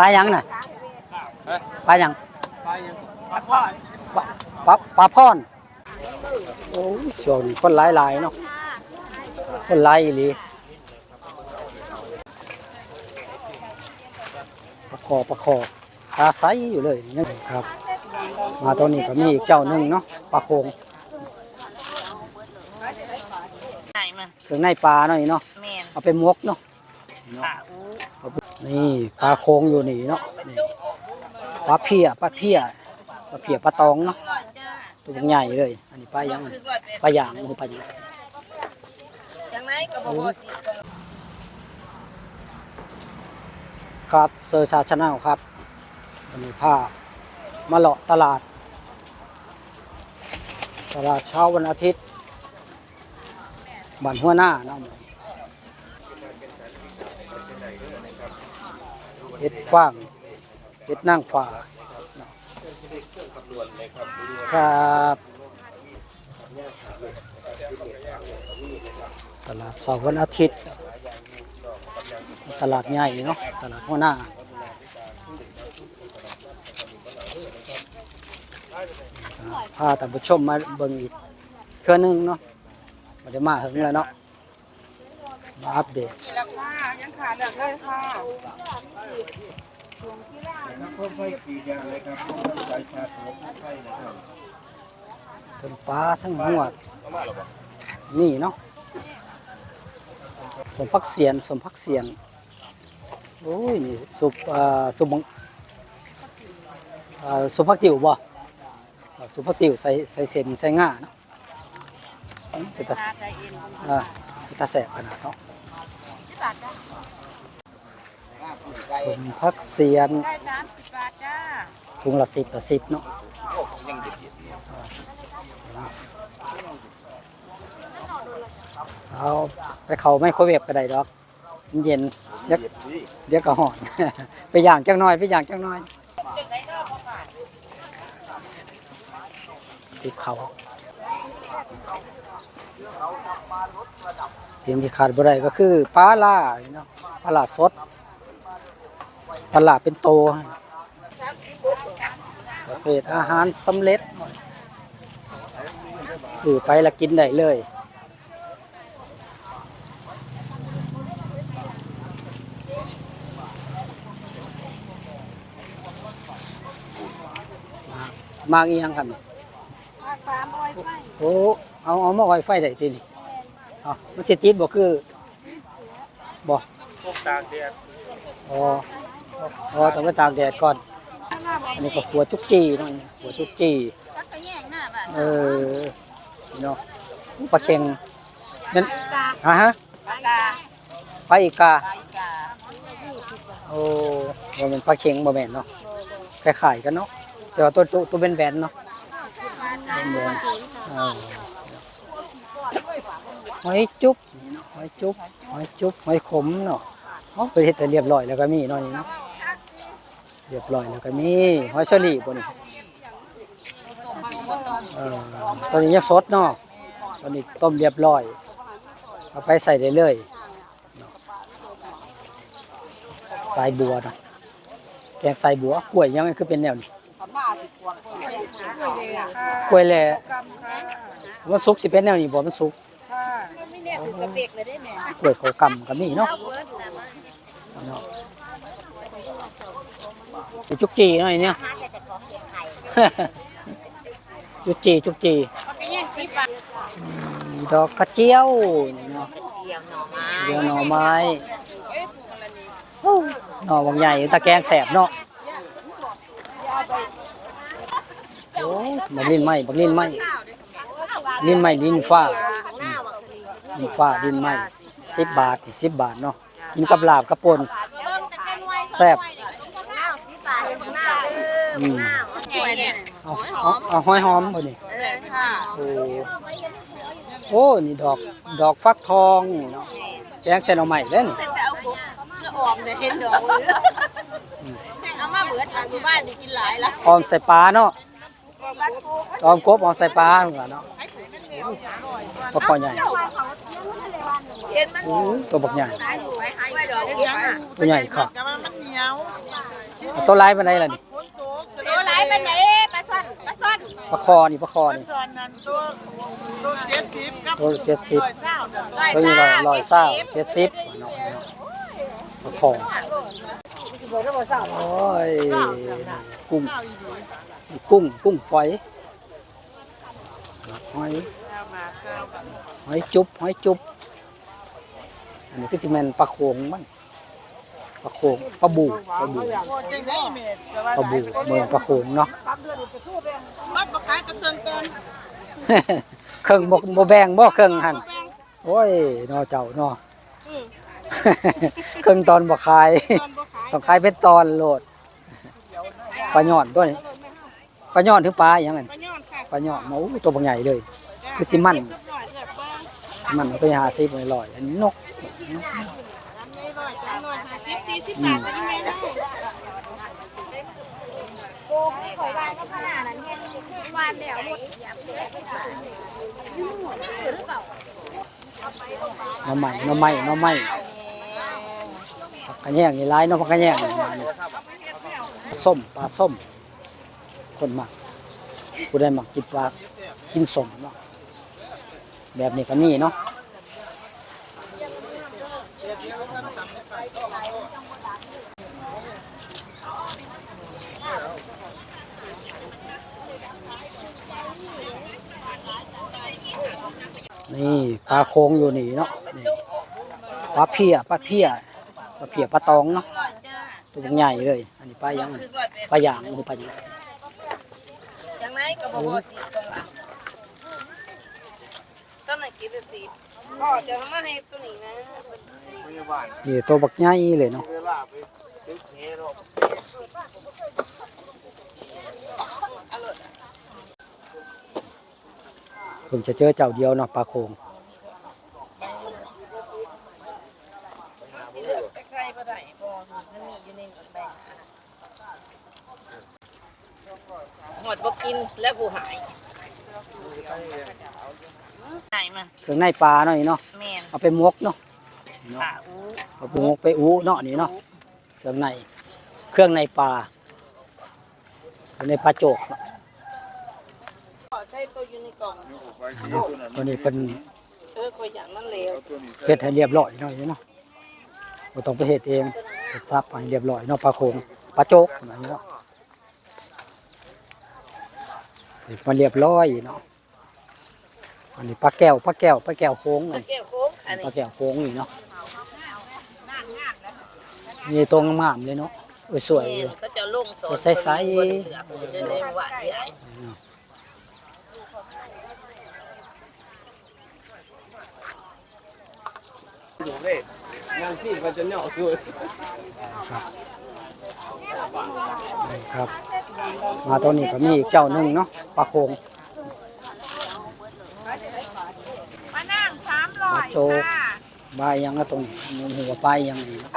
ปลายังน่ะปลายังไปยังปลาทอดปลาปลาปลาพอนโอ้ยส่วนคนหลายหลายๆเนาะคนหลายอีหลีปลาคอปลาคอตาใสอยู่เลยนี่ครับ มาตัวนี้ก็มีอีกเจ้าหนึ่งเนาะปลาโคงไหนมันเครื่องในปลาหน่อยเนาะแมนเอาไปมกเนาะขาอู นี่ปลาโคงอยู่นี่เนาะนี่ปลาเพียปลาเพียปลาเพียปลาตองเนาะตัวใหญ่เลย อันนี้ปลายังคือร้อยเป็นปลาย่างมือปลาหยางยังไงก็บอกว่าสิครับเซอร์ชาชาแนลครับวันนี้พามาเลาะตลาด ตลาดเช้าวันอาทิตย์บ้านหัวหน้าเนาะ เฮ็ดฟางเฮ็ดนั่งฟ้าครับตลาดเสาร์วันอาทิตย์ ตลาดใหญ่เนาะตลาดหัวหน้าพาท่านผู้ชมมาเบิ่งอีกเทื่อหนึงเนาะมาได้มาถึงแล้วเนาะ อัปเดตราคายังขาดเหลือเลยค่ะทั้งปลาทั้งหัวนี่เนาะสมพักเสียนสมพักเสียนโอ้ยนี่สุปอ่าสุปบังอ่าสุปพักติ๋วบ่อ่าสุปพักติ๋วใส่ใส่เส้นใส่ง่าเนาะเป็นตาขาดใจเอ็นอ่าเป็นตาแสบขนาดเนาะ สิบบาทจ้า สมพักเสียนได้สามสิบบาทจ้าถุงละสิบละสิบเนาะเอาไปเขาไม่โครเวฟก็ได้ดอกมันเย็นเดี๋ยวเดี๋ยวก็ห่อน ไปย่างจังน้อยไปย่างจังน้อยติดเขาสิ่งที่ขาดบ่ได้ก็คือปลาล่าเนาะปลาล่าสด ปลาล่าเป็นโตประเภทอาหารสำเร็จสื่อไปแล้วกินได้เลยมากอีหยังครับนี่สามร้อยไฟโอ้เอาเอามาไว้ไฟได้ทีนี่เอามันสิติดบ่คือบ่พวกตากแดดอ๋อ อ๋อต้องไปตากแดดก่อน อันนี้ก็หัวจุกจีเนาะหัวจุกจี้เออเนาะปลาเค็งนั่นฮะฮะปลาอีกาโอ้บ่เป็นปลาเค็งบ่แม่นเนาะคล้ายๆกันเนาะแต่ว่าตัวตัวตัวเป็นแบนเนาะเป็นแบนเออหอยจุ๊บหอยจุ๊บหอยจุ๊บหอยขมเนาะ เอ๋อไปเฮ็ดแต่เรียบร้อยแล้วก็มีเนาะนี่เนาะเรียบร้อยแล้วก็มีหอยเชอรี่บ่นี่เออตอนนี้ยังสดเนาะตอนนี้ต้มเรียบร้อย เอาไปใส่ได้เลยเนาะสายบัวเนาะแกงสายบัวกล้วยยังไงคือเป็นแนวนี้กล้วยแหล่มันสุกสิเป็นแนวนี้บ่มันสุกไม่แน่ถึงสเปกเลยได้แม่กล้วยเขากำก็มีเนาะเนาะ จุกจีเนาะไอ้เนี่ยจุกจีจุกจีกระแยงสิบบาทดอกกระเจียวนี่เนาะเดียวหน่อไม้เดี๋ยวหน่อไม้หน่อบางใหญ่ตะแกรงแสบเนาะโอ้บักลิ้นไหมบักลิ้นไหมลิ้นไหมลิ้นฟ้าลิ้นฟ้าลิ้นไหมสิบบาทสิบบาทเนาะกินกับลาบกับปนแซ่บ อืมสวยเนี่ยเอาเอาเอาหอยหอมบ่นี่เออค่ะโอ้โอ้นี่ดอกดอกฟักทองนี่เนาะแกงใส่หน่อไม้เด้อนี่แต่เอาปุ๊บเพื่อออมเนี่ยเห็นดอกเลยแม่งเอามาเบิดทางอยู่บ้านนี่กินหลายละออมใส่ปลาเนาะรัดปุ๊บออมกบออมใส่ปลาเหมือนกันเนาะปลาคอใหญ่เห็นมันอู้ตัวบักใหญ่ขายอยู่ไว้ให้ไว้ดอกเดียวน่ะตัวใหญ่ค่ะแต่ว่ามันเหนียวตัวลายเป็นไรล่ะนี่ ตัวหลายปานไหนปลาซ่อน ปลาซ่อนปลาคอนี่ปลาคอนี่ ส่วนนั้นตัวตัวเจ็ดสิบกับตัวเจ็ดสิบเจ้าเด้อร้อยตัวนี้ซ่าร้อยร้อยเศร้าเจ็ดสิบเนาะปลาคอโอ้ยกุ้งกุ้งกุ้งฝอยหอยเจ้ามาเจ้ามาหอยจุ๊บหอยจุ๊บอันนี้ก็จะเป็นปลาโขงมัน ปลาโขงปลาบูปลาบูโอ้จังได้เม็ดแต่ว่าปลาบูเมืองปลาโขงเนาะมันบ่ขายกับเครื่องก่อนเครื่องบ่บ่แบ่งบ่เครื่องหั่นโอ้ยเนอเจ้าเนาะเครื่องตอนบ่ขายตอนบ่ขายต้องขายเป็นตอนโลดปลาหย่อนตัวนี้ปลาหย่อนถึงปลาอย่างนั้นปลาย้อนค่ะปลาหย่อนโอ้ตัวบางใหญ่เลยคือสิมันเรียบร้อยเรียบร้อยมันไปหาซิบลอยๆอันนี้นก จำได้ร้อยจังร้อยห้าสิบสี่สิบบาทก็ได้แม่เนาะโกงนี่ข่อยว่าก็ขนาดนั้นเฮ็ดวานแล้วหมดหน้ำใหม่น้ำใหม่น้ำใหม่ผักกระแยงนี่ร้ายเนาะผักกระแยงนี่มานี่ปลาส้มปลาส้ม คนมักผู้ใดมักกินปลากินส้มเนาะแบบนี้ก็มีเนาะ นี่ปลาโคงอยู่นี่เนาะนี่ปลาเพียปลาเพียปลาเพียปลาตองเนาะตัวใหญ่เลย อันนี้ปลายังปลาหยางหรือปลาหยังจังไหนก็บ่พอสิตรงหลังต้นไหนกินสิพ่อจะมาให้ตัวนี้นะพยาบาลนี่ตัวบักใหญ่เลยเนาะเวลาไปตึกเฮโรเพิ่งจะเจอเจ้าเดียวเนาะปลาโคงสิเลือกแต่ใครบ่ได้บ่มันมีอยู่ในนี้แบ่งหมดบ่กินแล้วผู้หายไหนมันเครื่องในปลาเนาะนี่เนาะแมนเอาไปมกเนาะป่าอูเอาไปมกไปอู้เนาะนี่เนาะเครื่องในเครื่องในปลาในปลาโจกเนาะ ขอใส่ตัวอยู่ในกล่อง ตัวนี้เป็นเออคอยอย่างนั้นแล้วเฮ็ดให้เรียบร้อยเนาะนี่เนาะบ่ต้องไปเฮ็ดเองเฮ็ดซับให้เรียบร้อยเนาะปลาโคงปลาโจกแบบนี้เนาะเฮ็ดมาเรียบร้อยเนาะอันนี้ปลาแก้วปลาแก้วปลาแก้วโค้งตะนี่เกียบโค้งอันปลานี้แก้วโค้งนี่เนาะนี่ตรงงามๆเลยเนาะเออสวยอยู่ก็จะลงโซนใส่ใส่ จะได้หวานใหญ่ อยู่เว้ยงานสิมันจะเนาะคือ ครับมาตัวนี้ก็มีอีกเจ้าหนึ่งเนาะปลาโคงมานั่งสามร้อยโจกบายยังก็ตรงนี้มือหัวปลายยังนี่เนาะ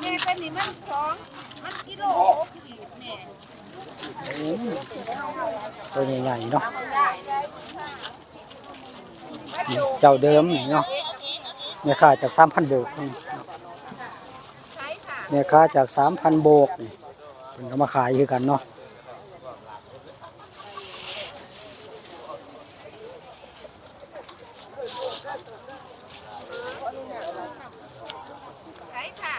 แม่เป็นนี่มันสองมันกิโลขีดแม่โอ้ตัวใหญ่ๆเนาะ เจ้าเดิมนี่เนาะ แม่ค้าจากสามพันโบกนี่เนาะแม่ค้าจากสามพันโบกนี่เป็นก็มาขายคือกันเนาะใช่ค่ะ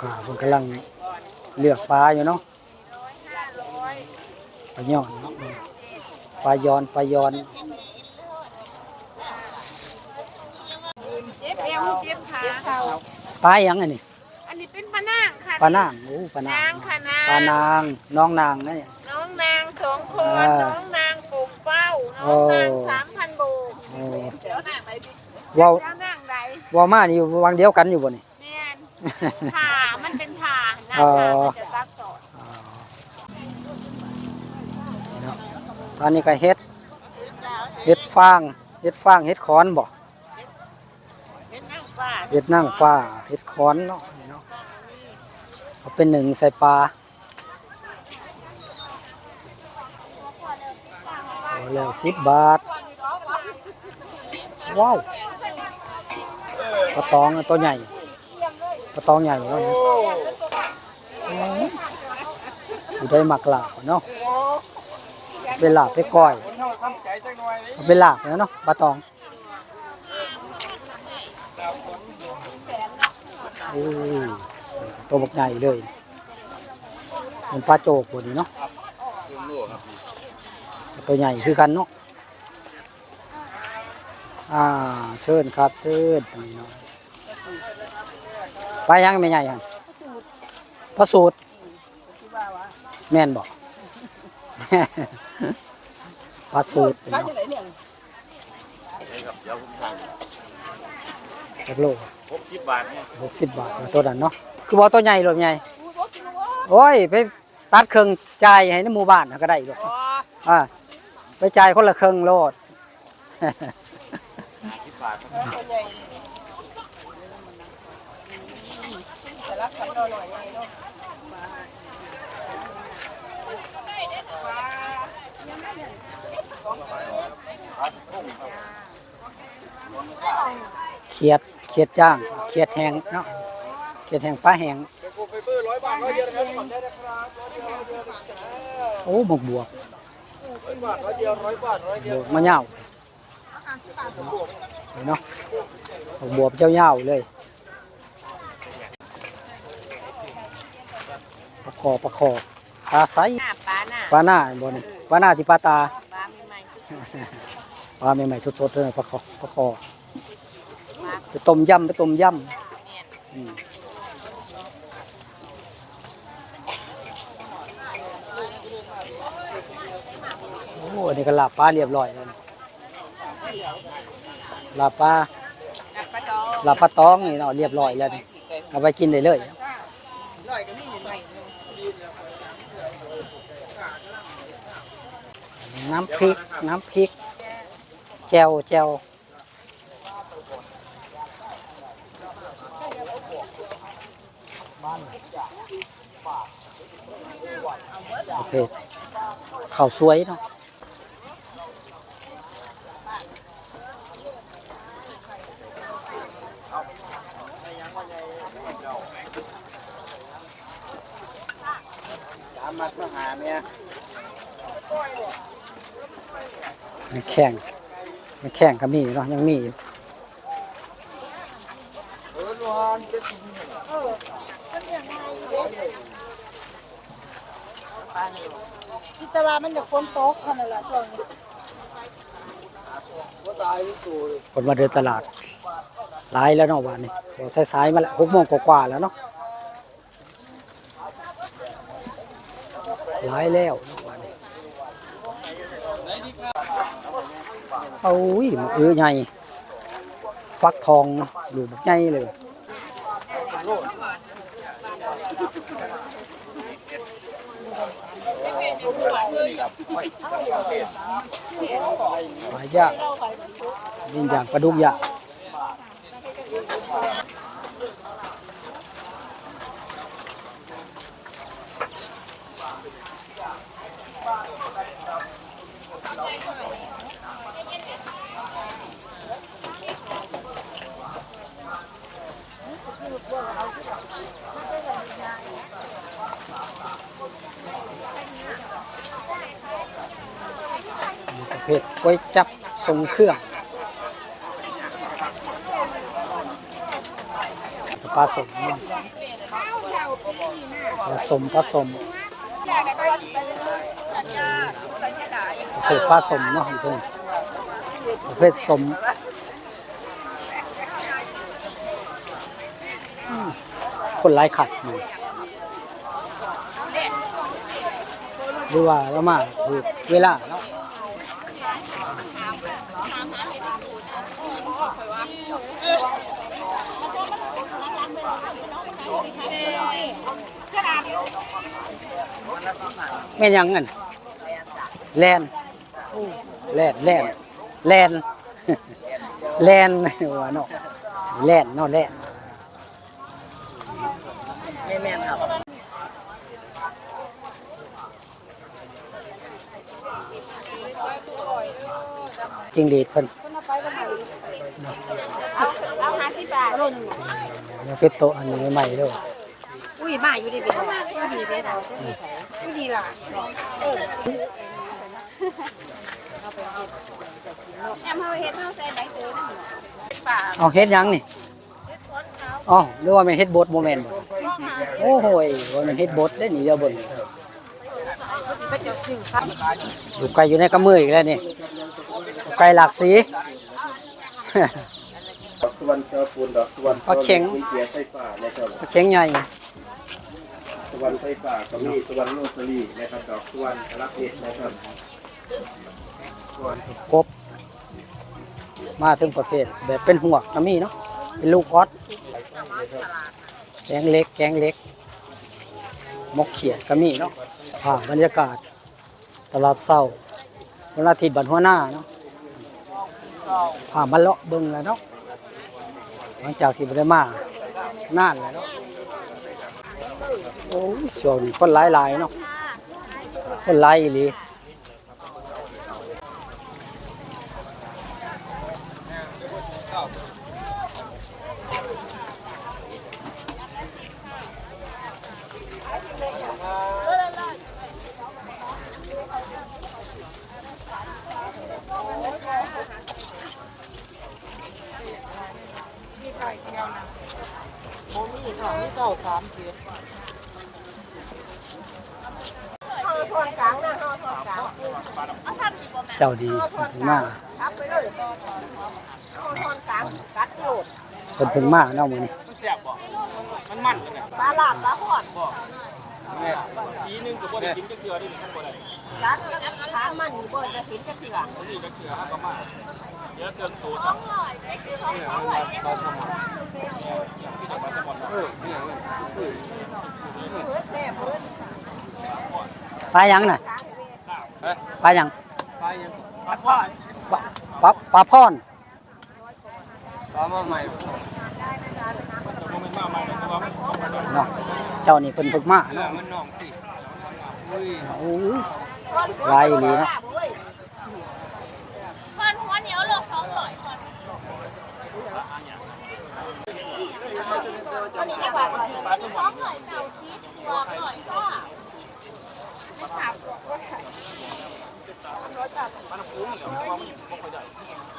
ก็เพิ่นกำลังเลือกปลาอยู่เนาะ ปลาย้อนเนาะปลาย้อนปลาย้อนเจ็บเอวเจ็บขาปลาหยังไงนี่อันนี้เป็นปลานางค่ะปลานางโอ้ปลานานางงค่ะนางปลานางน้องนางนะเนี่ยน้องนางสองคนอ่าน้องนางปลูกเป้าโอ้น้องนางสามพันโบกโอ้เดี๋ยวนางไหนดิเว้าเดี๋ยวนางใดเว้ามานี่วางเดียวกันอยู่บ่นี่แม่นผ่ามันเป็นผ่าหน้าอ๋อผ่ามันจะซักสอดเนาะต อนนี้ก็เฮ็ด เฮ็ดฟาง เฮ็ดฟาง เฮ็ดขอนบ่เป็นนางฟ้าเฮ็ดนั่งฟ้า เฮ็ดขอนเนาะนี่เนาะเอาเป็นหนึ่งใส่ปลาโอ้แล้วสิบบาท ว้าวปลาตองตัวใหญ่ปลาตองใหญ่เนาะอยู่ได้หมักลาบเนาะ เป็นลาบเป็นก้อยเอาเป็นลาบแล้วเนาะปลาตองโอ้ยตัวบักใหญ่เลยเป็นปลาโจกตัวนี้เนาะตัวใหญ่คือกันเนาะอ่าเชิญครับเชิญนี่เนาะไปยังไม่ใหญ่ฮะพระสูตรแม่นบอก ปลาสูตรเนาะจักโลหกสิบบาทเนี่ยหกสิบบาทตัวนั้นเนาะคือว่าตัวใหญ่หรือใหญ่โอ้ยไปตัดเครื่องจ่ายให้ในหมู่บ้านก็ได้หรอกอ่าไปจ่ายคนละเครื่องโลดสิบบาท เขียดเขียดจ้างเขียดแห้งเนาะเขียดแห้งปลาแห้งไฟเบอร์ร้อยบาทร้อยเดียวนะครับผ่อนได้นะครับโอ้บวกบวกร้อยบาทร้อยเดียวร้อยบาทร้อยเดีบยววกมะเหย่าเนาะบวกบวกเจ้าเหย่าเลยปลาคอปลาคอปลาไซหน้าปลาหน้าปลาหน้าบนปลาหน้าที่ปลาตาปลาใหม่ปลาใหม่ๆสดๆเลยปลาคอปลาคอ ไปต้มยำไปต้มยำอืมโอ้อันนี้ก็ลาบปลาเรียบร้อยแล้วลาบปลาหลาบปลาตองนี่เนาะเรียบร้อยแล้วนี่เอาไปกินได้เลยลยน้ำพริก น้ำพริกแจวแจว โอเคข้าวสวยเนาะสามมัดมาหาเนี่ยมันแข่งมันแข่งก็มีเนาะยังมีอยู่เออรอนเป็น คิดแต่ว่ามันจะฝนตกขนาดละช่วงนี้คนมาเดินตลาดหลายแล้วเนาะวันนี้สายๆมาแล้วหกโมงกว่าๆแล้วเนาะหลายแล้วเนาะวันนี้เอาอุ้ยมันเออใหญ่ฟักทองดูแบบใหญ่เลย หายอย่างนี่อย่างปลาดุกยาก เภทก๋วยจับทรงเครื่องปลาสมเนาะปลาสมปลาสมประเภทปลาสมเนาะอยู่ตรงนี้ประเภทสมคนหลายขัดอยู่หรือว่าเรามาถูกเวลาเนาะ แม่นยังเงินแลนแลนแลนแลนแลนว่าเนาะแลนเนาะแลนไม่แม่นครับจริงดีดเพิ่นเอาเอาห้าสิบบาทโลนึงเดี๋ยวเป็ดโตะอันนี้ใหม่ๆเด้ออุ้ยมาอยู่ดีเด้ออยู่ดีเด้ ออยู่ดีล่ะแอมเฮาเฮ็ดเฮาใส่ใบเตยนั่นป่าเอาเฮ็ดหยังนี่อ๋อหรือว่าแมันเฮ็ดบดบ่แม่นบ่โอ้โหยว่ามันเฮ็ดบดได้นี่เดียวบ่นี่ก็จะซื้อครับอยู่ไกลอยู่ในกำมืออีกแล้วนี่ไกลหลากสีดอกสวรรณเจ้าปูนดอกสวรรณปลาเข็งมีเสียไฟฟ้านะครับเขียงใหญ่ สวรรณไฟฟ้าก็มีสวรรณโรตารีนะครับดอกสวรรณรับเพชรนะครับกบ มาถึงประเภทแบบเป็นหัวกก็มีเนาะเป็นลูกออสแกงเล็กแกงเล็ก มกเขียดก็มีเนาะผ่าบรรยากาศ ตลาดเศร้าวันอาทิตย์บันหัวหน้าเนาะผ่ามาเลาะเบิ่งแล้วเนาะหลังจากที่บ่ได้มานานแล้วเนาะ โอ้ช่วงนี้คนหลายๆเนาะคนหลายอีหลีเจ้าสามสิบ ดีถึงมากครับไปเลยเอาทอนกลางกัดโลดเป็นถึงมากเนาะมื้อนี้ปลาหลาบปลาหอดสีนึงก็บ่ได้กินจักเทื่อได้ทั้งบ่ได้กัดทามันบ่จะเห็นจะเถื่อนี่จักเทื่อเฮาก็มาเดี๋ยวเกินโตสั่ง ปลาหยังน่ะปลาหยังไปยังปลาทอดปลาปลาพอนปลามาใหม่จะบ่แม่นมาใหม่นะแต่ว่ามันเนาะเจ้านี่เพิ่นฝึกมาเออเนาะมันน้องติอุ้ยโอ้ยหลายอีหลีเนาะทอนหัวเหนียวโลสองร้อยทอนอันนี้ได้กว่าสองร้อยเก้าสิบตัวร้อยซ่าไม่สามตัวก็ได้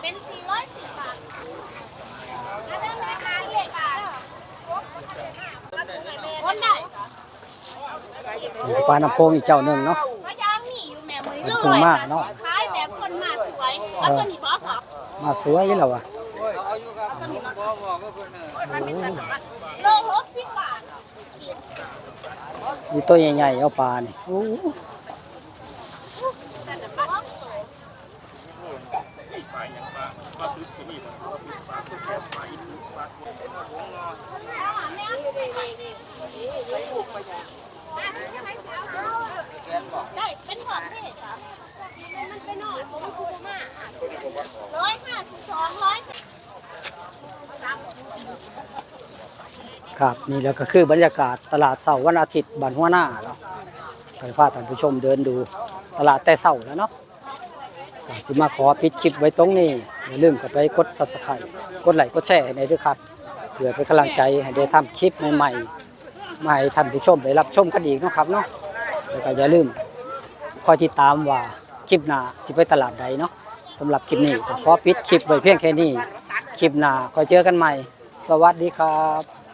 เป็นสี่ร้อยสิบบาทอันนั้นราคาเล็กอะคนได้ปลาน้ำโพงอีกเจ้าหนึ่งเนาะพยายามมีอยู่แม่มือเป็นคนมากเนาะขายแบบคนมาสวยแล้วก็นี่บอกบอมาสวยแล้ววะโลหกสิบบาทมีตัวใหญ่ๆเอาปลาเนี่ย ได้เป็นของเด็กเหรอมันเป็นหน่อยมันคูมาร้อยห้าสิบสองร้อย ครับนี่แล้วก็คือบรรยากาศตลาดเสาร์วันอาทิตย์บ้านหัวหน้าเนาะก็พาท่านผู้ชมเดินดูตลาดแต่เสาร์แล้วเนาะสิมาขอปิดคลิปไว้ตรงนี้อย่าลืมก็ไปกด Subscribe กดไลค์กดแชร์ให้ในด้วยครับเพื่อเป็นกำลังใจให้ได้ทำคลิปใหม่ๆมาให้ท่านผู้ชมได้รับชมกันอีกนะครับเนาะแล้วก็อย่าลืมคอยติดตามว่าคลิปหน้าสิไปตลาดใดเนาะสำหรับคลิปนี้ก็ขอปิดคลิปไว้เพียงแค่นี้ คลิปหน้าคอยเจอกันใหม่ สวัสดีครับ